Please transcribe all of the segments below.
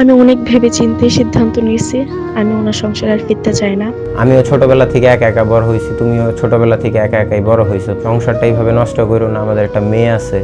আমি অনেক ভেবে চিন্তে সিদ্ধান্ত নিয়েছি, আমি ওনার সংসার আর ফিরতে চাই না। আমিও ছোটবেলা থেকে একা একা বড় হয়েছি, তুমিও ছোটবেলা থেকে একা একাই বড় হয়েছো। সংসারটা এইভাবে নষ্ট করো না, আমাদের একটা মেয়ে আছে।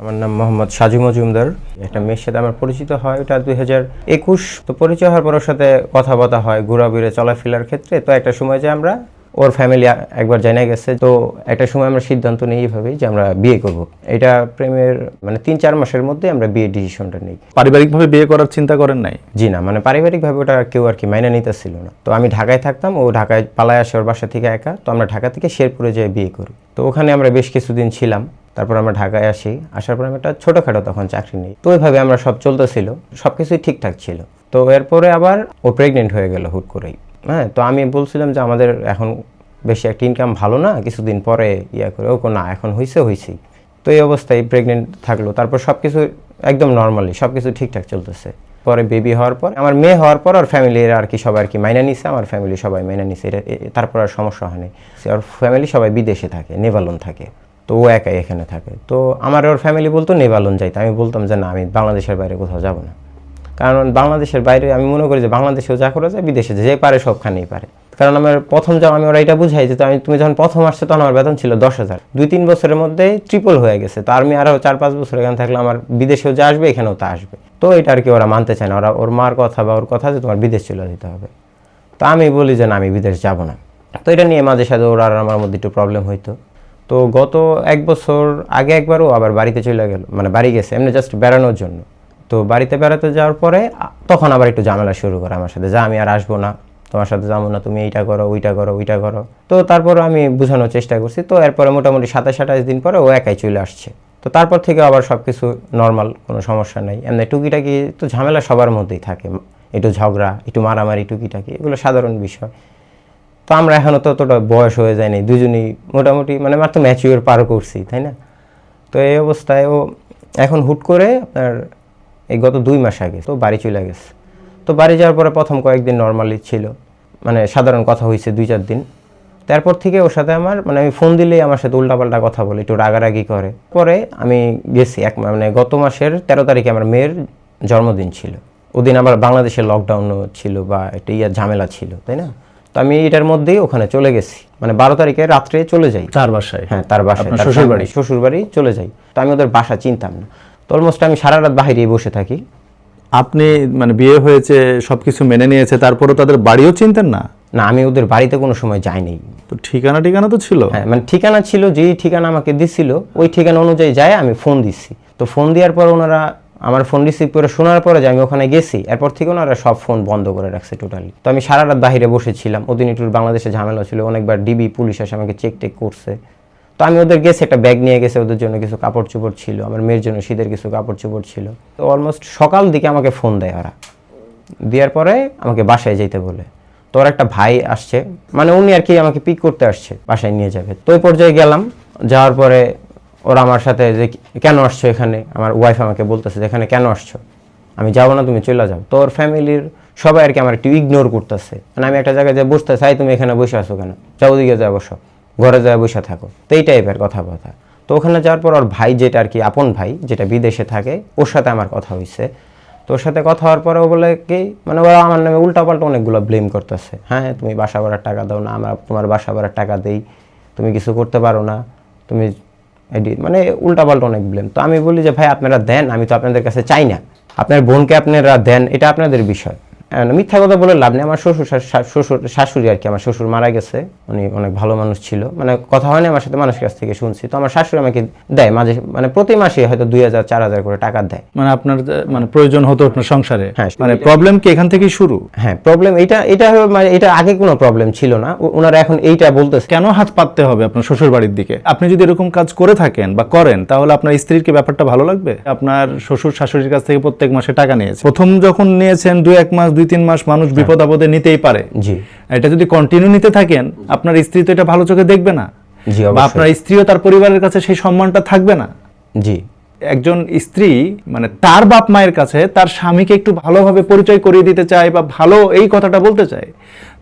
আমার নাম মোহাম্মদ সাজু মজুমদার। একটা মেয়ের সাথে আমার পরিচিত হয়, ওটা দুই হাজার একুশ। তো পরিচয় হওয়ার পর ওর সাথে কথাবার্তা হয়, ঘোরাঘুরে, চলাফেরার ক্ষেত্রে। তো একটা সময় যে আমরা ওর ফ্যামিলি একবার জানা গেছে। তো একটা সময় আমরা সিদ্ধান্ত নিই এইভাবেই যে আমরা বিয়ে করব। এটা প্রেমের মানে তিন চার মাসের মধ্যে আমরা বিয়ে ডিসিশনটা নিই। পারিবারিকভাবে বিয়ে করার চিন্তা করেন নাই? জি না মানে পারিবারিকভাবে ওটা কেউ আর কি মাইনে নিতেছিল না। তো আমি ঢাকায় থাকতাম ও ঢাকায় পালায় আসে ওর বাসা থেকে একা। তো আমরা ঢাকা থেকে শেরপুরে যেয়ে বিয়ে করি। তো ওখানে আমরা বেশ কিছুদিন ছিলাম। তারপর আমরা ঢাকায় আসি। আসার পর আমি একটা ছোটোখাটো তখন চাকরি নিই। তো ওইভাবে আমরা সব চলতেছিল। সব কিছুই ঠিকঠাক ছিল। তো এরপরে আবার ও প্রেগনেন্ট হয়ে গেল হুট করেই। হ্যাঁ তো আমি বলছিলাম যে আমাদের এখন বেশি একটা ইনকাম ভালো না, কিছুদিন পরে ইয়া করে ও না, এখন হয়েছে হয়েছেই তো এই অবস্থায় প্রেগনেন্ট থাকল। তারপর সব কিছু একদম নর্মালি সব কিছু ঠিকঠাক চলতেছে। পরে বেবি হওয়ার পর, আমার মেয়ে হওয়ার পর আর ফ্যামিলির আর কি সবাই আর কি মাইনা নিছে, আমার ফ্যামিলি সবাই মাইনা নিছে। এটা তারপর আর সমস্যা হয়নি ওর ফ্যামিলি সবাই বিদেশে থাকে নেভালন থাকে। তো ও একাই এখানে থাকে। তো আমার ওর ফ্যামিলি বলতো নেভালন যাইতে। আমি বলতাম যে, না, আমি বাংলাদেশের বাইরে কোথাও যাব না। কারণ বাংলাদেশের বাইরে আমি মনে করি যে বাংলাদেশেও যা করা যায়, বিদেশে যে পারে সবখানেই পারে। কারণ আমার প্রথম যাও আমি ওরা এটা বুঝাই যে আমি তুমি যখন প্রথম আসছো তখন আমার বেতন ছিল দশ হাজার। দুই তিন বছরের মধ্যে ট্রিপল হয়ে গেছে। তো আমি আরও চার পাঁচ বছর এখানে থাকলে আমার বিদেশেও যা আসবে, এখানেও তা আসবে। তো এটা আর কি ওরা মানতে চায় না। ওরা ওর মার কথা বা ওর কথা যে তোমার বিদেশ চলে যেতে হবে। তো আমি বলি যে না, আমি বিদেশ যাব না। তো এটা নিয়ে মাঝে সাথে ওরা আর আমার মধ্যে একটু প্রবলেম হইতো। তো গত এক বছর আগে একবারও আবার বাড়িতে চলে গেল। মানে বাড়ি গেছে, এমনি জাস্ট বেড়ানোর জন্য। তো বাড়িতে বেড়াতে যাওয়ার পরে তখন আবার একটু ঝামেলা শুরু করে আমার সাথে, যা, আমি আর আসব না। তোমার সাথে যাব না, তুমি এইটা করো, ওইটা করো ওইটা করো। তো তারপর আমি বোঝানোর চেষ্টা করছি। তো এরপরে মোটামুটি সাতাশ আঠাশ দিন পরে ও একাই চলে আসছে। তো তারপর থেকে আবার সব কিছু নর্মাল কোনো সমস্যা নেই। এমনি টুকিটাকি তো ঝামেলা সবার মধ্যেই থাকে। একটু ঝগড়া, একটু মারামারি, টুকিটাকি, এগুলো সাধারণ বিষয়। তো আমরা এখনও ততটা বয়স হয়ে যায়নি, দুজনেই মোটামুটি মানে মাত্র ম্যাচিওর পার করছি, তাই না? তো এই অবস্থায় ও এখন হুট করে আপনার এই গত দুই মাস আগে তো বাড়ি চলে গেছে। তো বাড়ি যাওয়ার পরে প্রথম কয়েকদিন নর্মালি ছিল মানে সাধারণ কথা হয়েছে দুই চার দিন। তারপর থেকে ওর সাথে আমার মানে আমি ফোন দিলেই আমার সাথে উল্টাপাল্টা কথা বলে একটু রাগারাগি করে। পরে আমি গেছি এক মানে গত মাসের তেরো তারিখে আমার মেয়ের জন্মদিন ছিল। ওদিন আমার বাংলাদেশে লকডাউনও ছিল বা একটা ইয়া ঝামেলা ছিল তাই না? তো আমি এটার মধ্যেই ওখানে চলে গেছি। মানে বারো তারিখে রাত্রে চলে যাই। তার বাসায়? হ্যাঁ তার বাসায়। শ্বশুর বাড়ি? শ্বশুর বাড়ি চলে যাই। তো আমি ওদের বাসা চিনতাম না। তো অলমোস্ট আমি সারা রাত বাহিরেই বসে থাকি। আপনি মানে বিয়ে হয়েছে সব কিছু মেনে নিয়েছে তারপরও তাদের বাড়িও চিনতেন না? না আমি ওদের বাড়িতে কোনো সময় যাইনি। তো ঠিকানা ঠিকানা তো ছিল? হ্যাঁ মানে ঠিকানা ছিল যেই ঠিকানা আমাকে দিছিল ওই ঠিকানা অনুযায়ী যায় আমি ফোন দিছি। তো ফোন দেওয়ার পর ওনারা আমার ফোন রিসিভ করে শোনার পরে যে আমি ওখানে গেছি এরপর থেকে ওনারা সব ফোন বন্ধ করে রাখছে টোটালি তো আমি সারা রাত বাইরে বসেছিলাম ওদিন একটু বাংলাদেশে ঝামেলা ছিল অনেকবার ডিবি পুলিশ এসে আমাকে চেক টেক করছে। তো আমি ওদের গেছে একটা ব্যাগ নিয়ে গেছে, ওদের জন্য কিছু কাপড় চোপড় ছিল, আমার মেয়ের জন্য শীতের কিছু কাপড় চোপড় ছিল। তো অলমোস্ট সকাল দিকে আমাকে ফোন দেয় ওরা। দেওয়ার পরে আমাকে বাসায় যেতে বলে। তো ওর একটা ভাই আসছে মানে উনি আর কি আমাকে পিক করতে আসছে, বাসায় নিয়ে যাবে। তো ওই পর্যায়ে গেলাম, যাওয়ার পরে ওরা আমার সাথে যে কেন আসছো এখানে? আমার ওয়াইফ আমাকে বলতেছে যে, এখানে কেন আসছো? আমি যাব না, তুমি চলে যাও। তো ওর ফ্যামিলির সবাই আর কি আমার একটু ইগনোর করতেছে। মানে আমি একটা জায়গায় যে বসতে চাই, তুমি এখানে বসে আসো কেন? যাও ওদিকে, যাও, বসো। ঘরে যায়, বসে থাকো। তো এই টাইপের কথাবার্তা। তো ওখানে যাওয়ার পর ওর ভাই যেটা আর কি, আপন ভাই, যেটা বিদেশে থাকে, ওর সাথে আমার কথা হয়েছে তো ওর সাথে কথা হওয়ার পরে ও বলে কি মানে ওরা আমার নামে উল্টাপাল্টা অনেকগুলো ব্লেম করতেছে। হ্যাঁ তুমি বাসা ভাড়ার টাকা দাও না, আমরা তোমার বাসা ভাড়ার টাকা দেই, তুমি কিছু করতে পারো না, তুমি মানে উল্টাপাল্টা অনেক ব্লেম তো আমি বলি যে, ভাই, আপনারা দেন, আমি তো আপনাদের কাছে চাই না। আপনার বোনকে আপনারা দেন, এটা আপনাদের বিষয়। মিথ্যা কথা বলে লাভ নেই। আমার শ্বশুর শ্বশুর শাশুড়ি আর কি আমার শ্বশুর মারা গেছে। উনি অনেক ভালো মানুষ ছিল। মানে কথা হয়নি আমার সাথে মানুষের কাছ থেকে শুনছি। তো আমার শাশুড়ি আমাকে দেয় মাঝে মানে প্রতি মাসে হয়তো দুই হাজার চার হাজার করে টাকা দেয়। মানে আপনার মানে প্রয়োজন হতো আপনার সংসারে? হ্যাঁ, মানে প্রবলেম কি এখান থেকেই শুরু? হ্যাঁ প্রবলেম এটা এটা মানে এটা আগে কোনো প্রবলেম ছিল না। ওনারা এখন এইটা বলতেছে। কেন হাত পাততে হবে আপনার শ্বশুর বাড়ির দিকে? আপনি যদি এরকম কাজ করে থাকেন বা করেন তাহলে আপনার স্ত্রীর কি ব্যাপারটা ভালো লাগবে? আপনার শ্বশুর শাশুড়ির কাছ থেকে প্রত্যেক মাসে টাকা নিয়েছে। প্রথম যখন নিয়েছেন দুই এক মাস দুই তিন মাস মানুষ বিপদ আপদে নিতেই পারে। জি। এটা যদি কন্টিনিউ নিতে থাকেন আপনার স্ত্রী তো এটা ভালো চোখে দেখবে না। বা আপনার স্ত্রীও তার পরিবারের কাছে সেই সম্মানটা থাকবে না। জি। একজন স্ত্রী মানে তার বাপ মায়ের কাছে তার স্বামীকে একটু ভালোভাবে পরিচয় করিয়ে দিতে চায় বা ভালো এই কথাটা বলতে চায়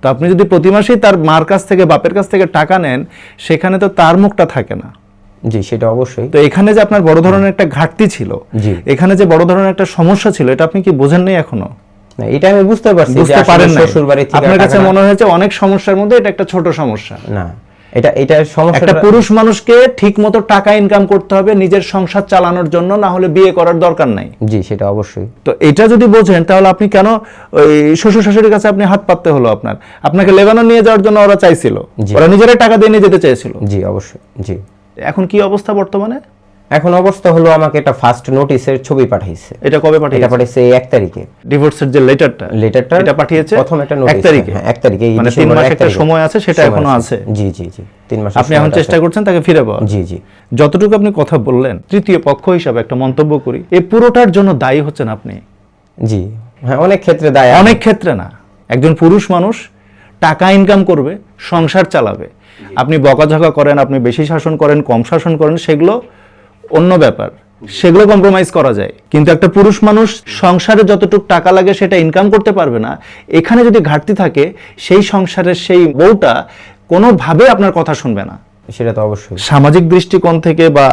তো আপনি যদি প্রতি মাসেই তার মার কাছ থেকে বাপের কাছ থেকে টাকা নেন সেখানে তো তার মুখটা থাকে না। জি সেটা অবশ্যই। তো এখানে যে আপনার বড় ধরনের একটা ঘাটতি ছিল জি। এখানে যে বড় ধরনের একটা সমস্যা ছিল এটা আপনি কি বোঝেন নাই এখনও? না এটা আমি বুঝতে পারছি বুঝতে পারেন শ্বশুর বাড়ি থেকে আপনার কাছে মনে হয়েছে অনেক সমস্যার মধ্যে এটা একটা ছোট সমস্যা। না এটা এটা সমস্যা একটা পুরুষ মানুষকে টাকা ইনকাম করতে হবে নিজের সংসার চালানোর জন্য না হলে বিয়ে করার দরকার নাই। জি সেটা অবশ্যই। তো এটা যদি বোঝেন তাহলে আপনি কেন ওই শ্বশুর শাশুড়ির কাছে আপনি হাত পাততে হলো আপনার? আপনাকে লেবানন নিয়ে যাওয়ার জন্য ওরা চাইছিল। ওরা নিজেরাই টাকা দিয়ে নিয়ে যেতে চেয়েছিল। জি অবশ্যই জি। এখন কি অবস্থা বর্তমানে? এখন অবস্থা হলো আমাকে একটা ফার্স্ট নোটিশের ছবি পাঠাইছে। এটা কবে এটা পাঠিয়েছে পাঠাইছে এই এক তারিখে। ডিভোর্সের যে লেটারটা লেটারটা এটা পাঠিয়েছে প্রথম একটা এক নোটিশ তারিখে? হ্যাঁ এক তারিখে এই মানে তিন মাস একটা সময় আছে সেটা এখনও আছে। জি জি জি তিন মাস আপনি এখন চেষ্টা করছেন তাকে ফিরে পাওয়ার? জি জি। যতটুকু আপনি কথা বললেন তৃতীয় পক্ষ হিসাবে একটা মন্তব্য করি এই পুরোটার জন্য দায়ী হচ্ছেন আপনি? জি। হ্যাঁ অনেক ক্ষেত্রে দায়ী অনেক ক্ষেত্রে না। একজন পুরুষ মানুষ টাকা ইনকাম করবে সংসার চালাবে। আপনি বকাঝকা করেন আপনি বেশি শাসন করেন কম শাসন করেন সেগুলো অন্য ব্যাপার। সেগুলো কম্প্রোমাইজ করা যায়। কিন্তু একটা পুরুষ মানুষ সংসারে যতটুকু টাকা লাগে সেটা ইনকাম করতে পারবে না। এখানে যদি ঘাটতি থাকে সেই সংসারের সেই বউটা কোনোভাবে আপনার কথা শুনবে না। সেটা তো অবশ্যই। সামাজিক দৃষ্টিকোণ থেকে বা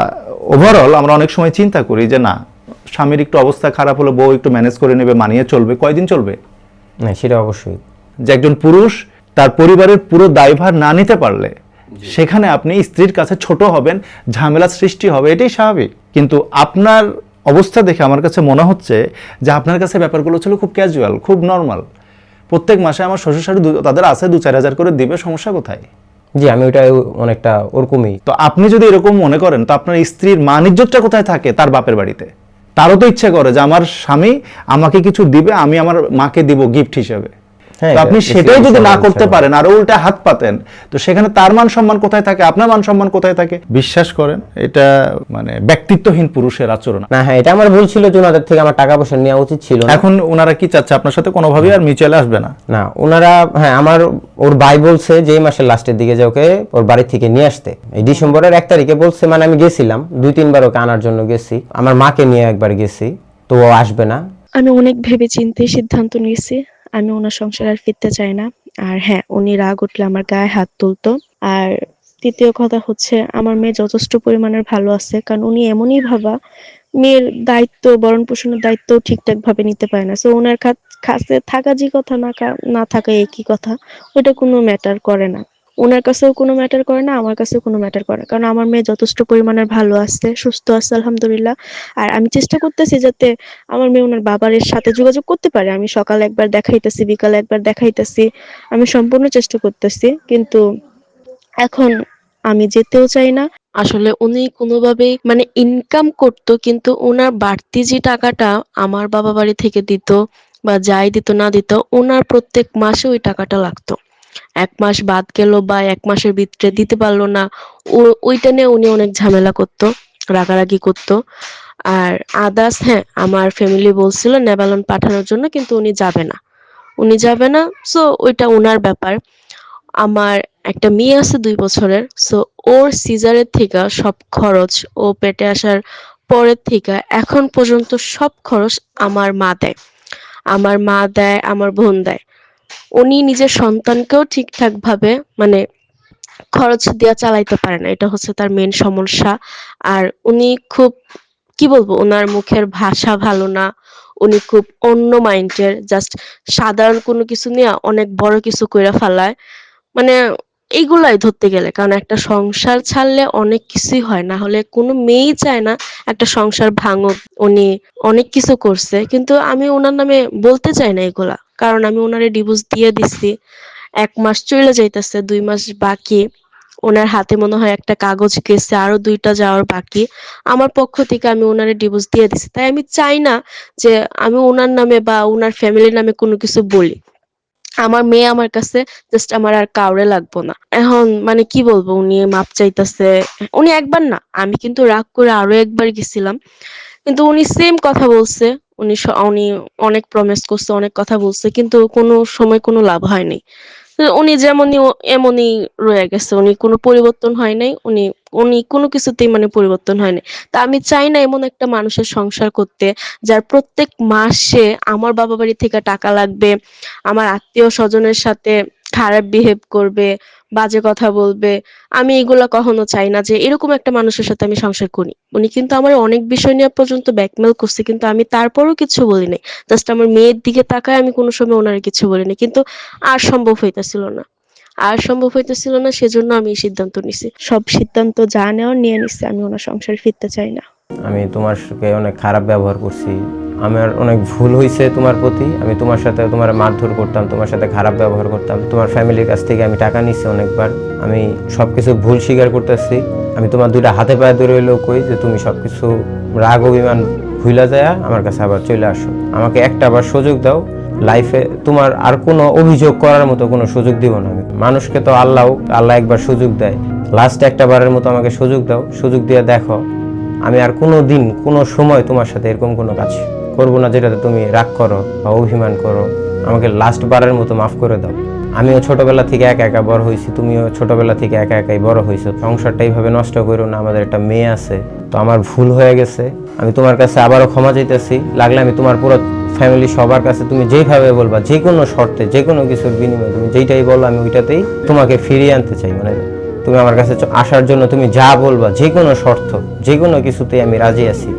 ওভারঅল আমরা অনেক সময় চিন্তা করি যে না স্বামীর একটু অবস্থা খারাপ হলে বউ একটু ম্যানেজ করে নেবে মানিয়ে চলবে কয়দিন চলবে? না সেটা অবশ্যই। যে একজন পুরুষ তার পরিবারের পুরো দায়ভার না নিতে পারলে সেখানে আপনি স্ত্রীর কাছে ছোট হবেন ঝামেলা সৃষ্টি হবে এটাই স্বাভাবিক। কিন্তু আপনার অবস্থা দেখে আমার কাছে মনে হচ্ছে যে আপনার কাছে ব্যাপারগুলো ছিল খুব ক্যাজুয়াল খুব নর্মাল প্রত্যেক মাসে আমার শ্বশুর শাশুড়ি দু- তাদের আছে দু চার হাজার করে দিবে সমস্যা কোথায়? জি আমি ওটা অনেকটা ওরকমই। তো আপনি যদি এরকম মনে করেন তো আপনার স্ত্রীর মান ইজ্জতটা কোথায় থাকে তার বাপের বাড়িতে? তারও তো ইচ্ছে করে যে আমার স্বামী আমাকে কিছু দিবে আমি আমার মাকে দিব গিফট হিসেবে। তো আপনি সেটাই যদি না করতে পারেন আর উল্টা হাত পাতেন তো সেখানে তার মান সম্মান কোথায় থাকে আপনার মান সম্মান কোথায় থাকে? বিশ্বাস করেন এটা মানে ব্যক্তিত্বহীন পুরুষের আচরণ। না হ্যাঁ এটা আমার ভুল ছিল যে ওনাদের থেকে আমার টাকা পয়সা নেওয়া উচিত ছিল এখন ওনারা কি চাচ্ছে আপনার সাথে কোনোভাবেই আর মিউচুয়ালে আসবে না? না ওনারা হ্যাঁ আমার ওর ভাই বলছে যে এই মাসের লাস্টের দিকে যে ওকে ওর বাড়ি থেকে নিয়ে আসতে। এই ডিসেম্বরের এক তারিখে বলছে মানে আমি গেছিলাম দুই তিনবার ওকে আনার জন্য গেছি। আমার মাকে নিয়ে একবার গেছি তো ও আসবে না। আমি অনেক ভেবে চিন্তে সিদ্ধান্ত নিয়েছি। আমি ওনার সংসার আর ফিরতে চাই না। আর হ্যাঁ উনি রাগ উঠলে আমার গায়ে হাত তুলতো। আর তৃতীয় কথা হচ্ছে, আমার মেয়ে যথেষ্ট পরিমাণের ভালো আছে, কারণ উনি এমনই ভাবা, মেয়ের দায়িত্ব, বরণ পোষণের দায়িত্ব ঠিকঠাক ভাবে নিতে পারে না। সো ওনার কাছ- থাকা যে কথা না না থাকা একই কথা ওটা কোনো ম্যাটার করে না। ওনার কাছেও কোনো ম্যাটার করে না, আমার কাছেও কোনো ম্যাটার করে না। কারণ আমার মেয়ে যথেষ্ট পরিমাণের ভালো আছে, সুস্থ আছে, আলহামদুলিল্লাহ। আর আমি চেষ্টা করতেছি যাতে আমার মেয়ে ওনার বাবার সাথে যোগাযোগ করতে পারে। আমি সকালে একবার দেখাইতেছি, বিকালে একবার দেখাইতেছি, আমি সম্পূর্ণ চেষ্টা করতেছি। কিন্তু এখন আমি যেতেও চাই না। আসলে উনি কোনোভাবেই মানে ইনকাম করতো, কিন্তু ওনার বাড়তি যে টাকাটা আমার বাবা বাড়ি থেকে দিত বা যাই দিত না দিত, ওনার প্রত্যেক মাসে ওই টাকাটা লাগতো। এক মাস বাদ গেল বা এক মাসের ভিতরে দিতে পারল না, ও- ওইটা নিয়ে উনি অনেক ঝামেলা করতো, রাগারাগি করতো। আর আদার্স হ্যাঁ আমার ফ্যামিলি বলছিল নেবালন পাঠানোর জন্য, কিন্তু উনি যাবে না। উনি যাবে না সো ওইটা ওনার ব্যাপার। আমার একটা মেয়ে আছে দুই বছরের সো ওর সিজারের থেকে সব খরচ, ও পেটে আসার পরের থেকে এখন পর্যন্ত সব খরচ আমার মা দেয়। আমার মা দেয়, আমার বোন দেয়। উনি নিজের সন্তানকেও ঠিকঠাক ভাবে মানে খরচ দিয়া চালাইতে পারে না। এটা হচ্ছে তার মেন সমস্যা। আর উনি খুব, কি বলব ওনার মুখের ভাষা ভালো না। উনি খুব অন্য মাইন্ডের জাস্ট সাধারণ কোনো কিছু নিয়ে অনেক বড় কিছু কইরা ফেলায়। মানে এইগুলাই ধরতে গেলে, কারণ একটা সংসার ছাড়লে অনেক কিছুই হয়। না হলে কোনো মেয়েই চায় না একটা সংসার ভাঙুক। উনি অনেক কিছু করছে। কিন্তু আমি ওনার নামে বলতে চাই না এগুলা। কারণ আমি ওনারে ডিভোর্স দিয়ে দিছি। এক মাস চলে যাইতেছে, দুই মাস বাকি। ওনার হাতে মনে হয় একটা কাগজ গেছে, আরও দুইটা যাওয়ার বাকি। আমার পক্ষ থেকে আমি ওনারে ডিভোর্স দিয়ে দিছি। তাই আমি চাই না যে আমি ওনার নামে বা ওনার ফ্যামিলির নামে কোনো কিছু বলি। আমার মেয়ে আমার কাছে জাস্ট আমার আর কাউরে লাগবো না। এখন মানে কি বলব, উনি মাপ চাইতেছে। উনি একবার না, আমি কিন্তু রাগ করে আরও একবার গেছিলাম। কিন্তু উনি সেম কথা বলছে। উনি উনি অনেক প্রমিস করছে, অনেক কথা বলছে, কিন্তু কোনো সময় কোনো লাভ হয়নি। উনি যেমনই এমনই রয়ে গেছে, উনি কোনো পরিবর্তন হয় নাই, উনি উনি কোনো কিছুতেই মানে পরিবর্তন হয় নাই। তা আমি চাই না এমন একটা মানুষের সংসার করতে, যার প্রত্যেক মাসে আমার বাবা বাড়ি থেকে টাকা লাগবে, আমার আত্মীয় স্বজনের সাথে খারাপ বিহেভ করবে বাজে কথা বলবে। আমি এগুলা কখনো চাই না যে এরকম একটা মানুষের সাথে আমি সংসার করি। উনি কিন্তু আমার অনেক বিষয় নিয়ে পর্যন্ত ব্যাকমেল করছে, কিন্তু আমি তারপরও কিছু বলি নাই জাস্ট আমার মেয়ের দিকে তাকায় আমি কোনো সময় ওনারে কিছু বলি নাই কিন্তু আর সম্ভব হইতেছিল না। আর সম্ভব হইতেছিল না, সেজন্য আমি এই সিদ্ধান্ত নিছি। সব সিদ্ধান্ত যা নেওয়ার নিয়ে নিছি, আমি ওনার সংসারে ফিরতে চাই না। আমি তোমার সাথে অনেক খারাপ ব্যবহার করছি। আমার অনেক ভুল হয়েছে তোমার প্রতি। আমি তোমার সাথে তোমার মারধর করতাম, তোমার সাথে খারাপ ব্যবহার করতাম। তোমার ফ্যামিলির কাছ থেকে আমি টাকা নিচ্ছি অনেকবার। আমি সব কিছু ভুল স্বীকার করতেছি। আমি তোমার দুইটা হাতে পায়ে ধরে হইলেও কই যে তুমি সব কিছু রাগ, অভিমান ভুলা যায় আমার কাছে আবার চলে আসো। আমাকে একটা আবার সুযোগ দাও লাইফে তোমার আর কোনো অভিযোগ করার মতো কোনো সুযোগ দিব না। আমি মানুষকে তো আল্লাহ আল্লাহ একবার সুযোগ দেয়। লাস্ট একটা বারের মতো আমাকে সুযোগ দাও। সুযোগ দিয়ে দেখো আমি আর কোনো দিন, কোনো সময় তোমার সাথে এরকম কোনো কাজ করব না যেটাতে তুমি রাগ করো বা অভিমান করো। আমাকে লাস্ট বারের মতো মাফ করে দাও। আমিও ছোটবেলা থেকে একা একা বড় হয়েছি, তুমিও ছোটবেলা থেকে একা একাই বড় হয়েছো। সংসারটা এইভাবে নষ্ট করো না, আমাদের একটা মেয়ে আছে, তো আমার ভুল হয়ে গেছে। আমি তোমার কাছে আবারও ক্ষমা চাইতেছি। লাগলে আমি তোমার পুরো ফ্যামিলি সবার কাছে তুমি যেইভাবে বলবা যে কোনো শর্তে যে কোনো কিছুর বিনিময়ে তুমি যেইটাই বলো, আমি ওইটাতেই তোমাকে ফিরিয়ে আনতে চাই। মানে তুমি আমার কাছে আসার জন্য তুমি যা বলবা, যে কোনো শর্ত, যে কোনো কিছুতেই আমি রাজি আছি।